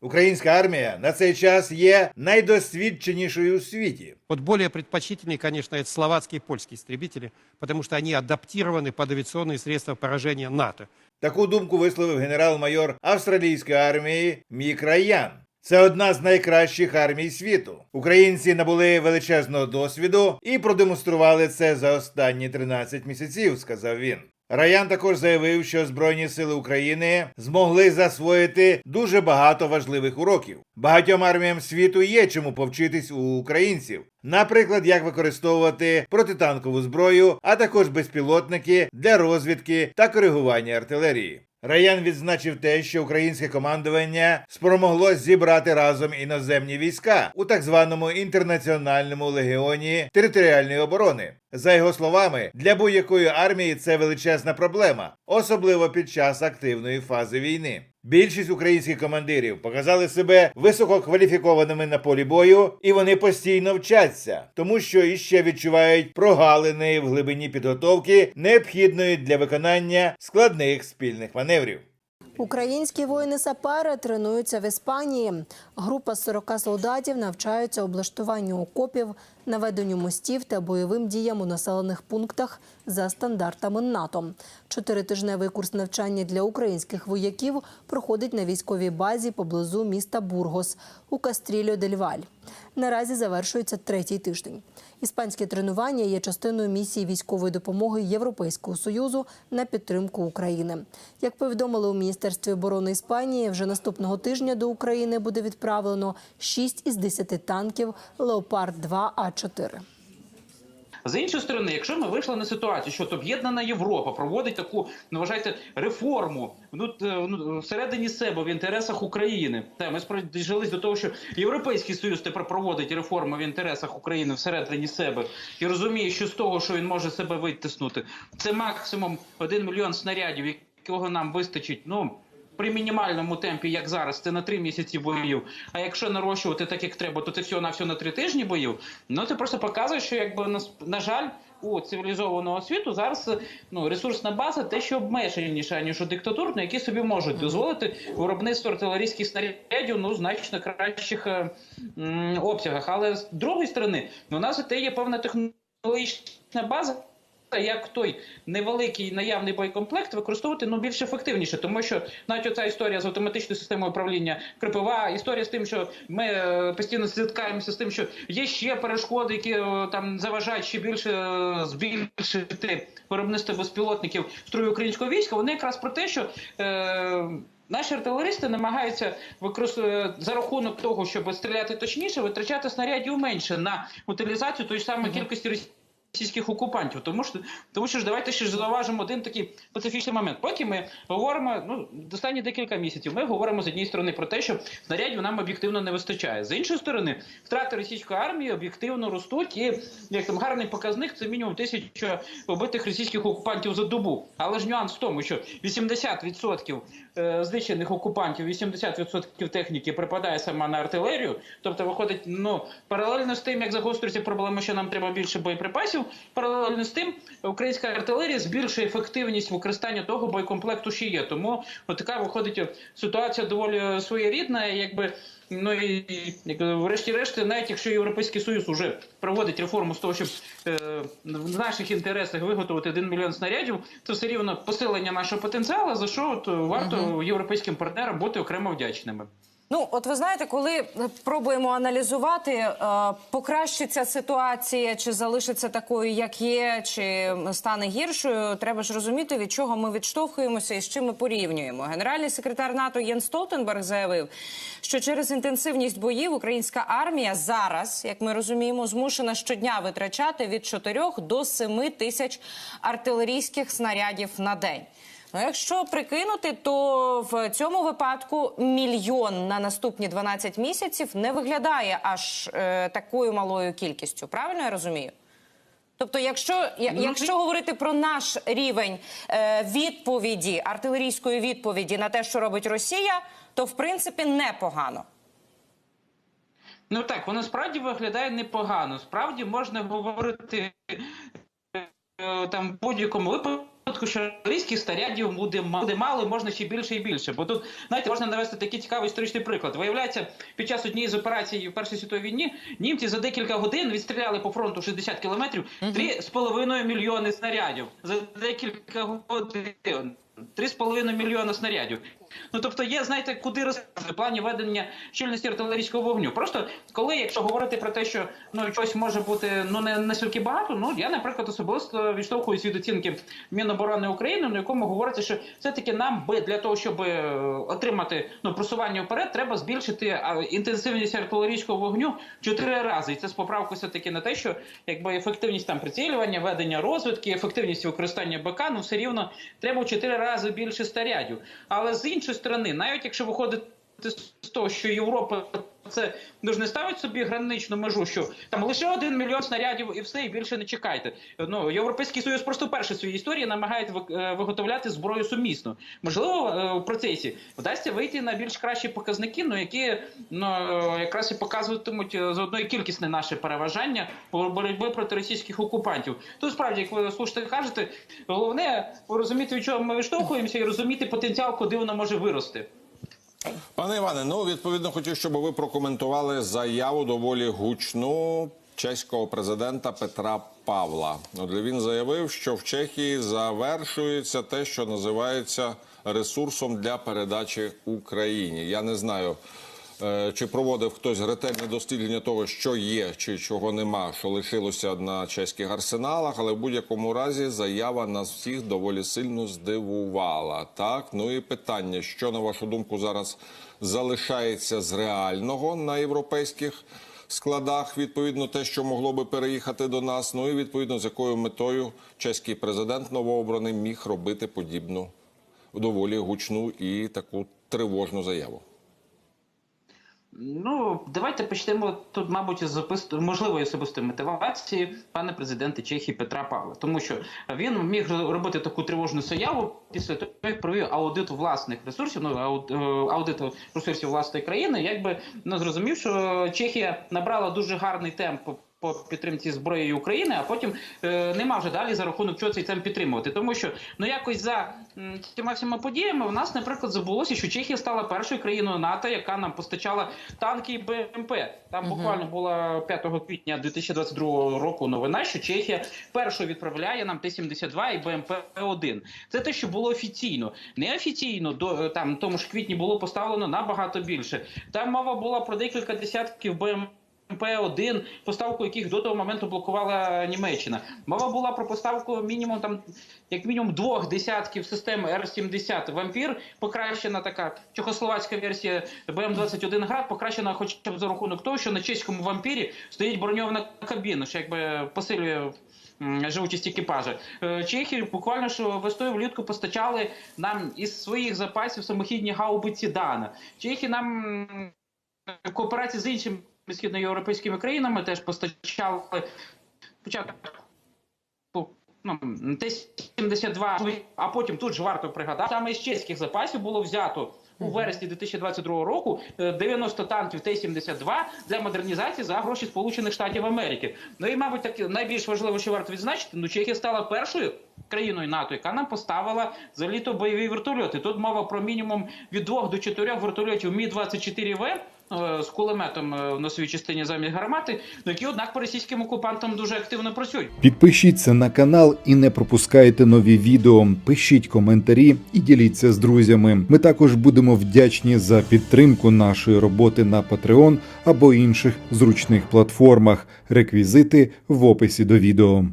Українська армія на цей час є найдосвідченішою у світі. Вот более предпочтительные, конечно, это словацкие и польские истребители, потому что они адаптированы под авиационные средства поражения НАТО. Таку думку висловив генерал-майор австралійської армії Мік Райан. Це одна з найкращих армій світу. Українці набули величезного досвіду і продемонстрували це за останні 13 місяців, сказав він. Раян також заявив, що Збройні сили України змогли засвоїти дуже багато важливих уроків. Багатьом арміям світу є чому повчитись у українців. Наприклад, як використовувати протитанкову зброю, а також безпілотники для розвідки та коригування артилерії. Раян відзначив те, що українське командування спромогло зібрати разом іноземні війська у так званому інтернаціональному легіоні територіальної оборони. За його словами, для будь-якої армії це величезна проблема, особливо під час активної фази війни. Більшість українських командирів показали себе висококваліфікованими на полі бою, і вони постійно вчаться, тому що іще відчувають прогалини в глибині підготовки, необхідної для виконання складних спільних маневрів. Українські воїни-сапери тренуються в Іспанії. Група з 40 солдатів навчаються облаштуванню окопів, наведенню мостів та бойовим діям у населених пунктах за стандартами НАТО. Чотиритижневий курс навчання для українських вояків проходить на військовій базі поблизу міста Бургос у Кастрільо дель Валь. Наразі завершується третій тиждень. Іспанське тренування є частиною місії військової допомоги Європейського союзу на підтримку України. Як повідомили у міністерстві оборони Іспанії, вже наступного тижня до України буде відправлено 6 із 10 танків Леопард 2 А 4 З іншої сторони, якщо ми вийшли на ситуацію, що от об'єднана Європа проводить таку, ну вважайте, реформу ну, ну, всередині себе в інтересах України, та ми спрожились до того, що Європейський Союз тепер проводить реформи в інтересах України всередині себе і розуміє, що з того, що він може себе витиснути, це максимум 1 мільйон снарядів, якого нам вистачить. Ну при мінімальному темпі, як зараз, це на три місяці боїв. А якщо нарощувати так, як треба, то це всього на всього на три тижні боїв. Ну це просто показує, що якби на, на жаль. У цивілізованого світу зараз ну ресурсна база те, що обмеженіша ніж у диктатур, на які собі можуть дозволити виробництво артилерійських снарядів ну значно кращих е, м, обсягах. Але з другої сторони, у нас і те є певна технологічна база. Як той невеликий наявний боєкомплект використовувати ну більш ефективніше, тому що навіть оця історія з автоматичною системою управління крипова, історія з тим, що ми е, постійно стикаємося з тим, що є ще перешкоди, які е, там заважають ще більше е, збільшити виробництво безпілотників строю українського війська. Вони якраз про те, що е, Наші артилеристи намагаються використовувати за рахунок того, щоб стріляти точніше, витрачати снарядів менше на утилізацію тої ж самої кількості російських окупантів. Тому що тому що ж давайте ще зауважимо один такий специфічний момент. Поки ми говоримо, ну останні декілька місяців, ми говоримо з однієї сторони про те, що снарядів нам об'єктивно не вистачає. З іншої сторони, втрати російської армії об'єктивно ростуть, і як там гарний показник це мінімум тисяча побитих російських окупантів за добу. Але ж нюанс в тому, що 80% е, знищених окупантів, 80% техніки припадає саме на артилерію. Тобто, виходить, ну паралельно з тим, як загострюється проблема, що нам треба більше боєприпасів. Паралельно з тим, українська артилерія збільшує ефективність використання того боєкомплекту, що є. Тому от така виходить ситуація доволі своєрідна, якби. Ну і врешті-решт, навіть якщо Європейський Союз вже проводить реформу з того, щоб е, в наших інтересах виготовити 1 мільйон снарядів, то все рівно посилення нашого потенціалу, за що от варто європейським партнерам бути окремо вдячними. Ну, от ви знаєте, коли пробуємо аналізувати, е, покращиться ситуація, чи залишиться такою, як є, чи стане гіршою, треба ж розуміти, від чого ми відштовхуємося і з чим ми порівнюємо. Генеральний секретар НАТО Єн Столтенберг заявив, що через інтенсивність боїв українська армія зараз, як ми розуміємо, змушена щодня витрачати від 4 до 7 тисяч артилерійських снарядів на день. Ну, якщо прикинути, то в цьому випадку мільйон на наступні 12 місяців не виглядає аж е, такою малою кількістю. Правильно я розумію? Тобто, якщо, я- якщо говорити про наш рівень е, відповіді, артилерійської відповіді на те, що робить Росія, то в принципі непогано. Ну так, воно справді виглядає непогано. Справді можна говорити е, там в будь-якому випадку що російських снарядів буде мало, можна ще більше і більше. Бо тут, знаєте, можна навести такий цікавий історичний приклад. Виявляється, під час однієї з операцій в Першій світовій війні німці за декілька годин відстріляли по фронту 60 кілометрів 3,5 мільйони снарядів. За декілька годин. 3,5 мільйона снарядів. Ну тобто є, знаєте, куди розказати в плані ведення щільності артилерійського вогню. Просто коли, якщо говорити про те, що ну чогось може бути ну не настільки багато, ну я, наприклад, особисто відштовхуюсь від оцінки Міноборони України, на якому говориться, що все-таки нам би для того, щоб е, отримати ну просування вперед, треба збільшити інтенсивність артилерійського вогню чотири рази. І це з поправкою все таки на те, що якби ефективність там прицілювання, ведення розвідки, ефективність використання БК, ну все рівно треба в чотири рази більше снарядів. Але з іншої сторони, навіть якщо виходити з того, що Європа це дуже не ставить собі граничну межу, що там лише один мільйон снарядів і все, і більше не чекайте. Ну європейський союз просто перше в своїй історії намагає виготовляти зброю сумісно. Можливо, е, в процесі вдасться вийти на більш кращі показники, ну які ну е, якраз і показуватимуть е, заодно і кількісне наше переважання боротьби проти російських окупантів. Тут справді, як ви слушайте кажете, головне розуміти, від чого ми відштовхуємося, і розуміти потенціал, куди воно може вирости. Пане Іване, ну відповідно хотів, щоб ви прокоментували заяву доволі гучну чеського президента Петра Павла. Отже, він заявив, що в Чехії завершується те, що називається ресурсом для передачі Україні. Я не знаю. Е, Чи проводив хтось ретельне дослідження того, що є чи чого нема, що лишилося на чеських арсеналах, але в будь-якому разі заява нас всіх доволі сильно здивувала. Так, ну і питання, що на вашу думку зараз залишається з реального на європейських складах, відповідно, те, що могло би переїхати до нас. Ну і відповідно з якою метою чеський президент новообраний міг робити подібну доволі гучну і таку тривожну заяву. Ну, давайте почнемо тут, мабуть, з можливої особистої мотивації пана президента Чехії Петра Павла, тому що він міг робити таку тривожну заяву після того, як провів аудит власних ресурсів, ну е, аудит ресурсів власної країни, якби ну, зрозумів, що Чехія набрала дуже гарний темп. По підтримці зброї України, а потім е, нема вже далі за рахунок чого цей темп підтримувати. Тому що ну якось за м, цими всіма подіями у нас, наприклад, забулося, що Чехія стала першою країною НАТО, яка нам постачала танки і БМП. Там буквально була 5 квітня 2022 року новина, що Чехія першою відправляє нам Т-72 і БМП-1. Це те, що було офіційно. Неофіційно до е, там тому ж квітні було поставлено набагато більше. Там мова була про декілька десятків БМП. МП-1, поставку яких до того моменту блокувала Німеччина. Мова була про поставку мінімум там, як мінімум двох десятків систем Р-70 Вампір, покращена така чехословацька версія БМ-21 град, покращена хоча б за рахунок того, що на чеському вампірі стоїть броньована кабіна, що якби посилює. Живучість екіпажа Е, Чехи буквально що весною влітку постачали нам із своїх запасів самохідні гаубиці Дана. Чехи нам в кооперації з іншими східноєвропейськими країнами теж постачали спочатку ну, Т-72, а потім тут ж варто пригадати, саме з чеських запасів було взято у вересні 2022 року е, 90 танків Т-72 для модернізації за гроші Сполучених Штатів Америки. Ну і, мабуть, так найбільш важливо, що варто відзначити, ну Чехія стала першою країною НАТО, яка нам поставила за літо бойові вертольоти. Тут мова про мінімум від двох до чотирьох вертольотів Мі-24В е, з кулеметом е, в носовій частині замість гармати, ну, які, однак, по російським окупантам дуже активно працюють. Підпишіться на канал і не пропускайте нові відео. Пишіть коментарі і діліться з друзями. Ми також будемо вдячні за підтримку нашої роботи на Patreon або інших зручних платформах. Реквізити в описі до відео.